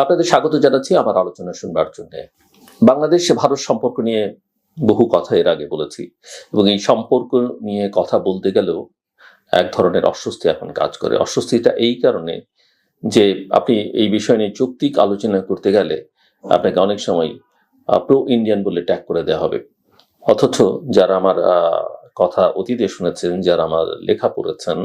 আপনাদের স্বাগত জানাচ্ছি আমার আলোচনা শুনবার জন্য। বাংলাদেশ ভারত সম্পর্ক নিয়ে বহু কথা এর আগে বলেছি এবং এই সম্পর্ক নিয়ে কথা বলতে গেলেও এক ধরনের অস্বস্তি এখন কাজ করে। অস্বস্তিটা এই কারণে যে আপনি এই বিষয় নিয়ে যৌক্তিক আলোচনা করতে গেলে আপনাকে অনেক সময় প্রো ইন্ডিয়ান বলে ট্যাগ করে দেওয়া হবে। অথচ যারা আমার কথা অতীতে শুনেছেন, যারা আমার লেখা পড়েছেন,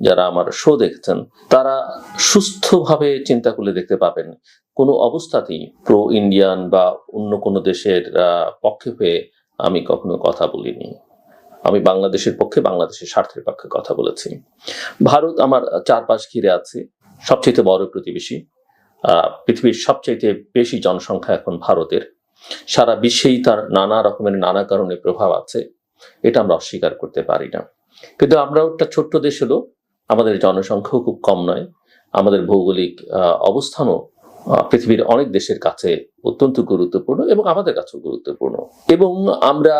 যারা আমার শো দেখেছেন, তারা সুস্থভাবে চিন্তা করলে দেখতে পাবেন, কোনো অবস্থাতেই প্রো ইন্ডিয়ান বা অন্য কোনো দেশের পক্ষে হয়ে আমি কখনো কথা বলিনি। আমি বাংলাদেশের পক্ষে, বাংলাদেশের স্বার্থের পক্ষে কথা বলেছি। ভারত আমার চারপাশ ঘিরে আছে সবচেয়ে বড় প্রতিবেশী। পৃথিবীর সবচাইতে বেশি জনসংখ্যা এখন ভারতের। সারা বিশ্বেই তার নানা রকমের নানা কারণে প্রভাব আছে। এটা আমরা অস্বীকার করতে পারি না। কিন্তু আমরা একটা ছোট্ট দেশ হলো আমাদের জনসংখ্যাও খুব কম নয়। আমাদের ভৌগোলিক অবস্থানও পৃথিবীর অনেক দেশের কাছে অত্যন্ত গুরুত্বপূর্ণ এবং আমাদের কাছেও গুরুত্বপূর্ণ। এবং আমরা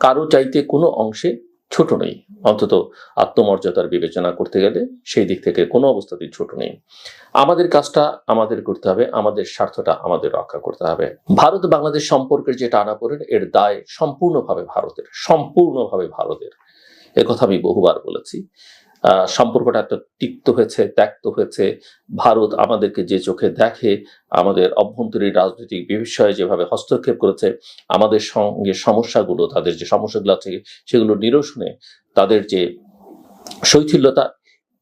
কারও চাইতে কোনো অংশে ছোট নেই। অন্তত আত্মমর্যাদার বিবেচনা করতে গেলে সেই দিক থেকে কোনো অবস্থাতেই ছোট নেই। আমাদের কাজটা আমাদের করতে হবে, আমাদের স্বার্থটা আমাদের রক্ষা করতে হবে। ভারত বাংলাদেশ সম্পর্কের যে টানাপোড়েন, এর দায় সম্পূর্ণভাবে ভারতের সম্পূর্ণভাবে ভারতের। কথা আমি বহুবার বলেছি। সম্পর্কটা একটা তিক্ত হয়েছে ত্যাক্ত হয়েছে। ভারত আমাদেরকে যে চোখে দেখে, আমাদের অভ্যন্তরীণ রাজনৈতিক বিষয়ে যেভাবে হস্তক্ষেপ করেছে, আমাদের সঙ্গে সমস্যাগুলো, তাদের যে সমস্যাগুলো আছে, সেগুলো নিরসনে তাদের যে শৈথিল্যতা,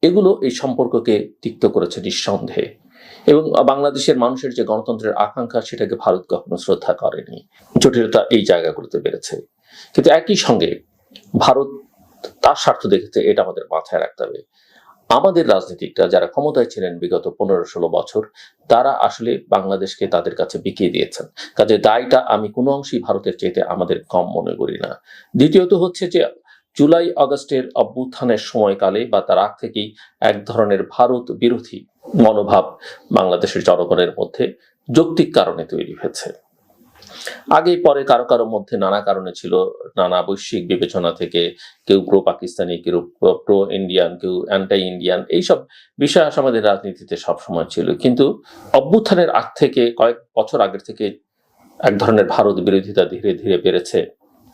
এগুলো এই সম্পর্ককে তিক্ত করেছে নিঃসন্দেহে। এবং বাংলাদেশের মানুষের যে গণতন্ত্রের আকাঙ্ক্ষা, সেটাকে ভারত কখনো শ্রদ্ধা করেনি। জটিলতা এই জায়গাগুলোতে বেড়েছে। কিন্তু একই সঙ্গে ভারত তার স্বার্থ দেখেছে এটা আমাদের মাথায় রাখতে হবে। আমাদের রাজনীতিকরা যারা ক্ষমতায় ছিলেন বিগত পনেরো ষোলো বছর, তারা আসলে বাংলাদেশকে তাদের কাছে বিকিয়ে দিয়েছেন। কাজে দায়টা আমি কোনো অংশেই ভারতের চাইতে আমাদের কম মনে করি না। দ্বিতীয়ত হচ্ছে যে, জুলাই আগস্টের অভ্যুত্থানের সময়কালে বা তার আগ থেকেই এক ধরনের ভারত বিরোধী মনোভাব বাংলাদেশের জনগণের মধ্যে যৌক্তিক কারণে তৈরি হয়েছে। আগে পরে কারও কারও মধ্যে নানা কারণে ছিল, নানা বৈশ্বিক বিবেচনা থেকে কেউ প্রো পাকিস্তানি কেউ প্রো ইন্ডিয়ান কেউ অ্যান্টাই ইন্ডিয়ান এইসব বিষয় আমাদের রাজনীতিতে সবসময় ছিল। কিন্তু অভ্যুত্থানের আগ থেকে কয়েক বছর আগের থেকে এক ধরনের ভারত বিরোধিতা ধীরে ধীরে বেড়েছে।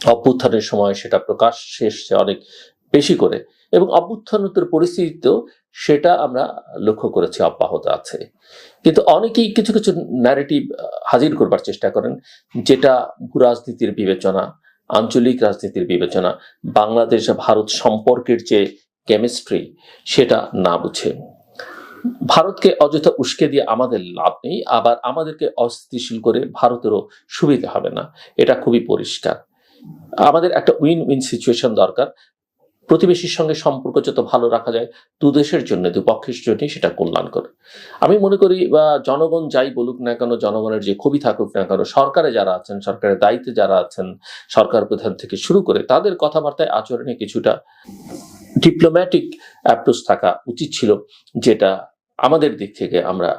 অভ্যুত্থানের সময় সেটা প্রকাশ এসছে অনেক বেশি করে। এবং অভ্যুত্থানোত্তর পরিস্থিতিতেও সেটা আমরা লক্ষ্য করেছি, অব্যাহত আছে। কিন্তু অনেকেই কিছু কিছু ন্যারেটিভ হাজির করবার চেষ্টা করেন, যেটা ভূ রাজনীতির বিবেচনা, আঞ্চলিক রাজনীতির বিবেচনা, বাংলাদেশ ভারত সম্পর্কের যে কেমিস্ট্রি সেটা না বুঝে। ভারতকে অযথা উস্কে দিয়ে আমাদের লাভ নেই, আবার আমাদেরকে অস্থিতিশীল করে ভারতেরও সুবিধা হবে না। এটা খুবই পরিষ্কার। আমাদের একটা উইন উইন সিচুয়েশন দরকার। প্রতিবেশীর সঙ্গে সম্পর্ক যত ভালো রাখা যায় দু দেশের জন্য, দুপক্ষের জন্যই সেটা কল্যাণকর। আমি মনে করি, বা জনগণ যাই বলুক না কেন, জনগণের যে ক্ষোভই থাকুক না কেন, সরকারে যারা আছেন, সরকারের দায়িত্বে যারা আছেন, সরকার প্রধান থেকে শুরু করে, তাদের কথাবার্তায় আচরণে কিছুটা ডিপ্লোম্যাটিক অ্যাপ্রোচ থাকা উচিত ছিল, যেটা আমাদের দিক থেকে আমরা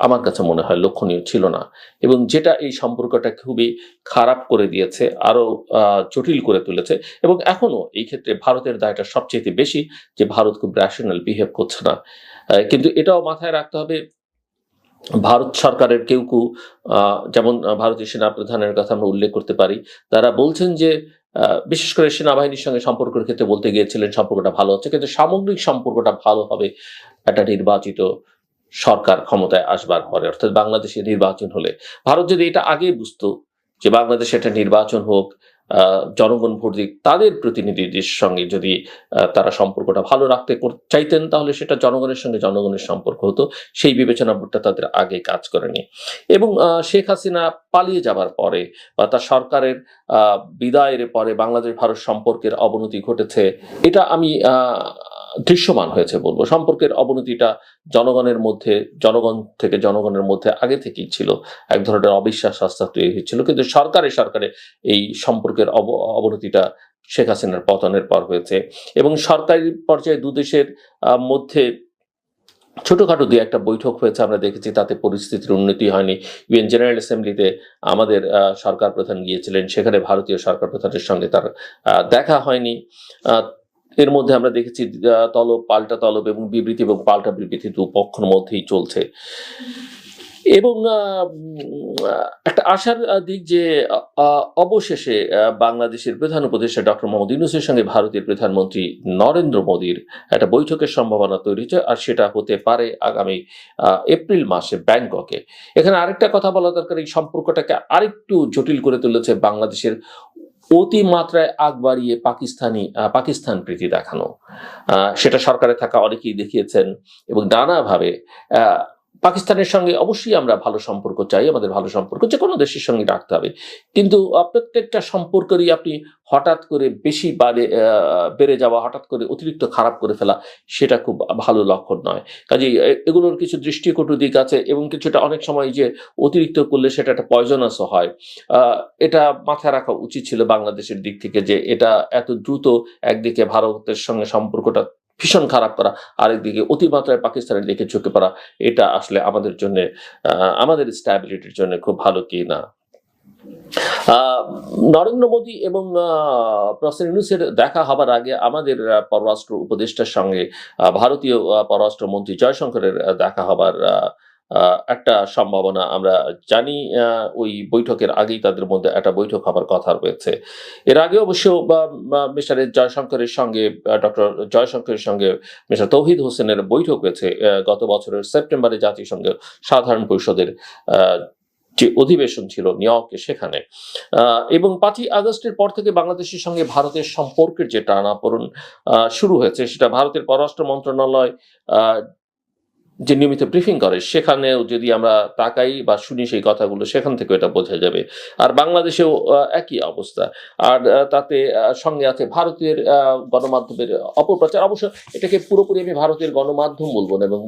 আমার কাছে মনে হয় লক্ষণীয় ছিল না। এবং যেটা এই সম্পর্কটা খুবই খারাপ করে দিয়েছে আরও আহ, জটিল করে তুলেছে এবং এখনও এই ক্ষেত্রে ভারতের দায়টা সবচেয়ে বেশি যে ভারত খুব র্যাশনাল বিহেভ করছে না। কিন্তু এটাও মাথায় রাখতে হবে ভারত সরকারের কেউ কেউ যেমন ভারতীয় সেনা প্রধানের কথা আমরা উল্লেখ করতে পারি তারা বলছেন যে বিশেষ করে সেনাবাহিনীর সঙ্গে সম্পর্কের ক্ষেত্রে বলতে গিয়েছিলেন সম্পর্কটা ভালো হচ্ছে কিন্তু সামগ্রিক সম্পর্কটা ভালো হবে একটা নির্বাচিত সরকার ক্ষমতায় আসবার পরে, অর্থাৎ বাংলাদেশে নির্বাচন হলে। ভারত যদি এটা আগে বুঝতো যে বাংলাদেশে একটা নির্বাচন হোক জনগণ ভোট দিক, তাদের প্রতিনিধিদের সঙ্গে যদি তারা সম্পর্কটা ভালো রাখতে চাইতেন, তাহলে সেটা জনগণের সঙ্গে জনগণের সম্পর্ক হতো। সেই বিবেচনা বোধটা তাদের আগে কাজ করেনি। এবং শেখ হাসিনা পালিয়ে যাবার পরে বা তার সরকারের বিদায়ের পরে বাংলাদেশ ভারত সম্পর্কের অবনতি ঘটেছে, এটা আমি দৃশ্যমান হয়েছে বলব। সম্পর্কের অবনতিটা জনগণের মধ্যে, জনগণ থেকে জনগণের মধ্যে আগে থেকেই ছিল। এক ধরনের অবিশ্বাস আস্থা তৈরি হয়েছিল। কিন্তু সরকারে সরকারে এই সম্পর্কের অব- অবনতিটা শেখ হাসিনার পতনের পর হয়েছে। এবং সরকারি পর্যায়ে দু দেশের মধ্যে ছোটখাটো দুই একটা বৈঠক হয়েছে আমরা দেখেছি। তাতে পরিস্থিতির উন্নতি হয়নি। ইউএন জেনারেল অ্যাসেম্বলিতে আমাদের সরকার প্রধান গিয়েছিলেন। সেখানে ভারতীয় সরকার প্রধানের সঙ্গে তার দেখা হয়নি। এর মধ্যে আমরা দেখেছি তলব, পাল্টা তলব এবং বিবৃতি এবং পাল্টা বিবৃতি দু পক্ষের মধ্যেই চলছে। এবং একটা আশার দিক যে অবশেষে বাংলাদেশের প্রধান উপদেষ্টা ডক্টর মোহাম্মদ ইউনুসের সঙ্গে ভারতের প্রধানমন্ত্রী নরেন্দ্র মোদীর একটা বৈঠকের সম্ভাবনা তৈরি হচ্ছে আর সেটা হতে পারে আগামী এপ্রিল মাসে ব্যাংককে। এখানে আরেকটা কথা বলা দরকার, এই সম্পর্কটাকে আরেকটু জটিল করে তুলেছে বাংলাদেশের অতিমাত্রায় আগ বাড়িয়ে পাকিস্তানি পাকিস্তান প্রীতি দেখানো। সেটা সরকারে থাকা অনেকেই দেখিয়েছেন এবং নানাভাবে পাকিস্তানের সঙ্গে অবশ্যই আমরা ভালো সম্পর্ক চাই, আমাদের ভালো সম্পর্ক যে কোনো দেশের সঙ্গে রাখতে হবে। কিন্তু প্রত্যেকটা সম্পর্কেরই আপনি হঠাৎ করে বেশি বাড়ে বেড়ে যাওয়া, হঠাৎ করে অতিরিক্ত খারাপ করে ফেলা, সেটা খুব ভালো লক্ষণ নয়। কাজেই, এ- এগুলোর কিছু দৃষ্টিকটু দিক আছে এবং কিছুটা অনেক সময় যে অতিরিক্ত করলে সেটা একটা পয়জনাসও হয়। এটা মাথায় রাখা উচিত ছিল বাংলাদেশের দিক থেকে যে এটা এত দ্রুত একদিকে ভারতের সঙ্গে সম্পর্কটা ভীষণ খারাপ করা। আরেকদিকে অতিমাত্রায় পাকিস্তানের দিকে ঝুঁকে পড়া এটা আসলে আমাদের জন্য আমাদের স্ট্যাবিলিটির জন্য খুব ভালো কি না। নরেন্দ্র মোদী এবং প্রফেসর ইউনুসের দেখা হবার আগে আমাদের পররাষ্ট্র উপদেষ্টার সঙ্গে ভারতীয় আহ, পররাষ্ট্রমন্ত্রী জয়শঙ্করের দেখা হবার একটা সম্ভাবনা আমরা জানি ওই বৈঠকের আগেই তাদের মধ্যে একটা বৈঠক হবার কথা রয়েছে। এর আগে অবশ্য মিস্টার জয়শঙ্করের সঙ্গে ডক্টর জয়শঙ্করের সঙ্গে মিস্টার তৌহিদ হোসেনের বৈঠক হয়েছে গত বছরের সেপ্টেম্বরে জাতিসংঘ সাধারণ পরিষদের যে অধিবেশন ছিল নিউ ইয়র্কে সেখানে এবং পাঁচই আগস্টের পর থেকে বাংলাদেশের সঙ্গে ভারতের সম্পর্কের যে টানাপোড়ন শুরু হয়েছে, সেটা ভারতের পররাষ্ট্র মন্ত্রণালয় যে নিয়মিত ব্রিফিং করে, সেখানেও যদি আমরা তাকাই বা শুনি সেই কথাগুলো, সেখান থেকে এটা বোঝা যাবে। আর বাংলাদেশেও একই অবস্থা। আর তাতে সঙ্গে আছে ভারতের গণমাধ্যমের অপপ্রচার। অবশ্য এটাকে পুরোপুরি আমি ভারতের গণমাধ্যম বলব না এবং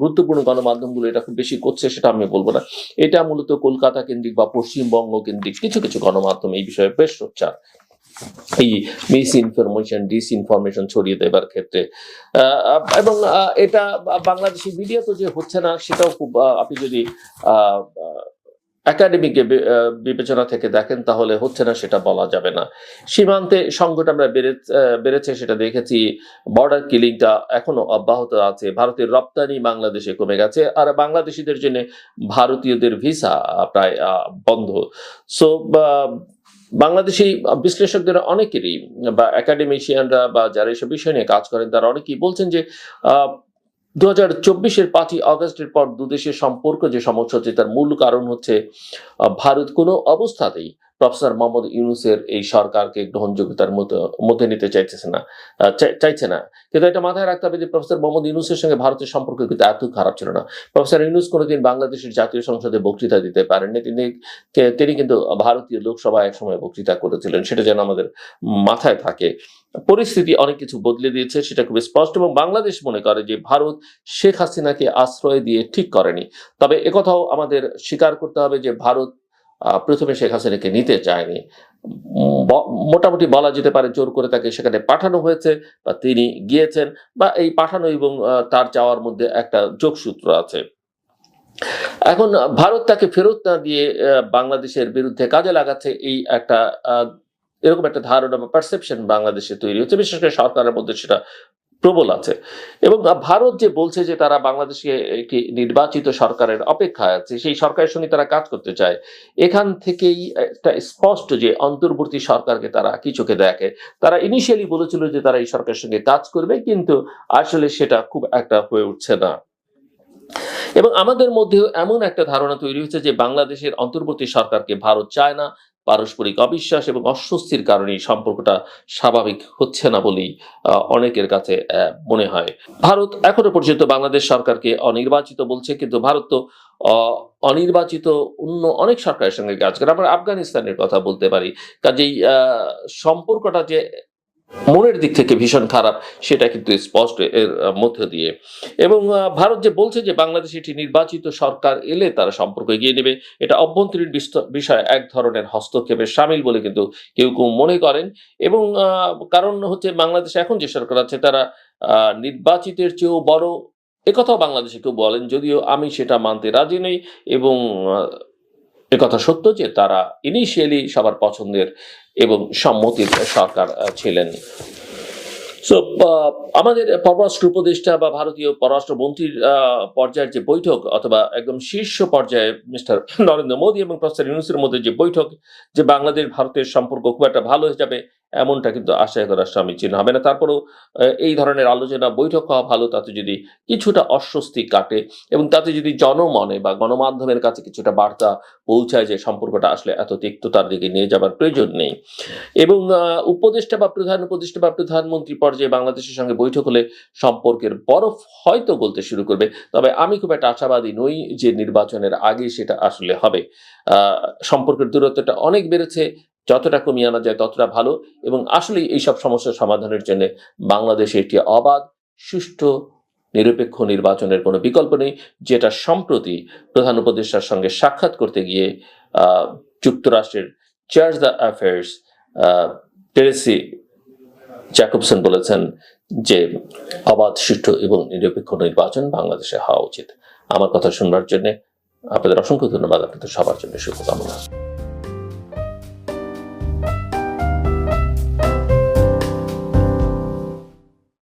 গুরুত্বপূর্ণ গণমাধ্যমগুলো এটা খুব বেশি করছে সেটা আমি বলব না। এটা মূলত কলকাতা কেন্দ্রিক বা পশ্চিমবঙ্গ কেন্দ্রিক কিছু কিছু গণমাধ্যম এই বিষয়ে বেশ সোচ্চার। এই মিস ইনফরমেশন ডিস ইনফরমেশন ছড়িয়ে দেবার ক্ষেত্রে। এবং এটা বাংলাদেশি মিডিয়া তো যে হচ্ছে না, সেটাও খুব আপনি যদি একাডেমিক বিবেচনা থেকে দেখেন, তাহলে হচ্ছে না, সেটা বলা যাবে না। সীমান্তে সংকট আমরা বেড়ে বেড়েছে, সেটা দেখেছি। বর্ডার কিলিংটা এখনও অব্যাহত আছে। ভারতের রপ্তানি বাংলাদেশে কমে গেছে। আর বাংলাদেশিদের জন্য ভারতীয়দের ভিসা প্রায় বন্ধ। সো বাংলাদেশি বিশ্লেষকদের অনেকেরই বা একাডেমিশিয়ানরা বা যারা এসব বিষয় নিয়ে কাজ করেন, তারা অনেকেই বলছেন যে দু হাজার চব্বিশের পাঁচই আগস্টের পর দুদেশের সম্পর্ক যে সমস্যা হচ্ছে, তার মূল কারণ হচ্ছে ভারত কোনো অবস্থাতেই প্রফেসর মোহাম্মদ ইউনুসের এই সরকারকে গ্রহণযোগ্যতার মধ্যে নিতে চাইতেছে না চাইছে না। কিন্তু এটা মাথায় রাখতে হবে যে প্রফেসর মোহাম্মদ ইউনুসের সঙ্গে ভারতের সম্পর্ক কিন্তু এত খারাপ ছিল না। প্রফেসর ইউনুস কোনোদিন বাংলাদেশের জাতীয় সংসদে বক্তৃতা দিতে পারেননি। তিনি তিনি কিন্তু ভারতীয় লোকসভায় একসময় বক্তৃতা করেছিলেন। সেটা যেন আমাদের মাথায় থাকে। পরিস্থিতি অনেক কিছু বদলে দিয়েছে, সেটা খুব স্পষ্ট এবং বাংলাদেশ মনে করে যে ভারত শেখ হাসিনাকে আশ্রয় দিয়ে ঠিক করেনি। তবে একথাও আমাদের স্বীকার করতে হবে যে ভারত প্রথমে শেখ হাসিনাকে নিতে চায়নি। মোটামুটি বলা যেতে পারে জোর করে তাকে সেখানে পাঠানো হয়েছে বা তিনি গিয়েছেন বা এই পাঠানো এবং তার যাওয়ার মধ্যে একটা যোগসূত্র আছে। এখন ভারত তাকে ফেরত না দিয়ে বাংলাদেশের বিরুদ্ধে কাজে লাগাচ্ছে এই একটা এরকম একটা ধারণা বা পারসেপশন বাংলাদেশে তৈরি হচ্ছে। বিশেষ করে সরকারের মধ্যে সেটা প্রবল আছে। এবং ভারত যে বলছে যে তারা বাংলাদেশে একটি নির্বাচিত সরকারের অপেক্ষায় আছে, সেই সরকারের সঙ্গে তারা কাজ করতে চায়। এখান থেকেই একটা স্পষ্ট যে অন্তর্বর্তী সরকারকে তারা কি চোখে দেখে। তারা ইনিশিয়ালি বলেছিল যে তারা এই সরকারের সঙ্গে কাজ করবে, কিন্তু আসলে সেটা খুব একটা হয়ে উঠছে না। এবং আমাদের মধ্যেও এমন একটা ধারণা তৈরি হয়েছে যে বাংলাদেশের অন্তর্বর্তী সরকারকে ভারত চায় না। পারস্পরিক অবিশ্বাস এবং অস্বস্তির কারণে সম্পর্কটা স্বাভাবিক হচ্ছে না বলেই অনেকের কাছে মনে হয়। ভারত এখনও পর্যন্ত বাংলাদেশ সরকারকে অনির্বাচিত বলছে, কিন্তু ভারত তো অনির্বাচিত অন্য অনেক সরকারের সঙ্গে কাজ করে। আমরা আফগানিস্তানের কথা বলতে পারি। কাজেই সম্পর্কটা যে মনের দিক থেকে ভীষণ খারাপ, সেটা কিন্তু স্পষ্ট এর মধ্য দিয়ে। এবং ভারত যে বলছে যে বাংলাদেশে একটি নির্বাচিত সরকার এলে তারা সম্পর্ক এগিয়ে নেবে, এটা অভ্যন্তরীণ বিষয়ে এক ধরনের হস্তক্ষেপের সামিল বলে কিন্তু কেউ কেউ মনে করেন। এবং কারণ হচ্ছে বাংলাদেশে এখন যে সরকার আছে, তারা নির্বাচিতের চেয়েও বড় একথাও বাংলাদেশে কেউ বলেন, যদিও আমি সেটা মানতে রাজি নেই এবং একথা সত্য যে তারা ইনিশিয়ালি সবার পছন্দের এবং সম্মতির সরকার ছিলেন। সো আমাদের পররাষ্ট্র উপদেষ্টা বা ভারতীয় পররাষ্ট্র মন্ত্রীর পর্যায়ের যে বৈঠক অথবা একদম শীর্ষ পর্যায়ে মিস্টার নরেন্দ্র মোদী এবং প্রফেসর ইউনুসের মধ্যে যে বৈঠক, যে বাংলাদেশ ভারতের সম্পর্ক খুব একটা ভালো হয়ে যাবে এমনটা কিন্তু আশা করার সমীচীন হবে না। তারপরেও এই ধরনের আলোচনা, বৈঠক হওয়া ভালো, তাতে যদি কিছুটা অস্বস্তি কাটে এবং তাতে যদি জনমনে বা গণমাধ্যমের কাছে কিছুটা বার্তা পৌঁছায় যে সম্পর্কটা আসলে এত তিক্ততার দিকে নিয়ে যাবার প্রয়োজন নেই। এবং উপদেষ্টা বা প্রধান উপদেষ্টা বা প্রধানমন্ত্রী পর্যায়ে বাংলাদেশের সঙ্গে বৈঠক হলে সম্পর্কের বরফ হয়তো গলতে শুরু করবে। তবে আমি খুব একটা আশাবাদী নই যে নির্বাচনের আগে সেটা আসলে হবে। সম্পর্কের দূরত্বটা অনেক বেড়েছে, যতটা কমিয়ে আনা যায় ততটা ভালো এবং আসলে এইসব সমস্যার সমাধানের জন্য বাংলাদেশে একটি অবাধ, সুষ্ঠু, নিরপেক্ষ নির্বাচনের কোনো বিকল্প নেই, যেটা সম্প্রতি প্রধান উপদেষ্টার সঙ্গে সাক্ষাৎ করতে গিয়ে যুক্তরাষ্ট্রের charge d'affaires Tracey Jacobson বলেছেন যে অবাধ, সুষ্ঠু এবং নিরপেক্ষ নির্বাচন বাংলাদেশে হওয়া উচিত। আমার কথা শুনবার জন্য আপনাদের অসংখ্য ধন্যবাদ। আপনাদের সবার জন্য শুভকামনা।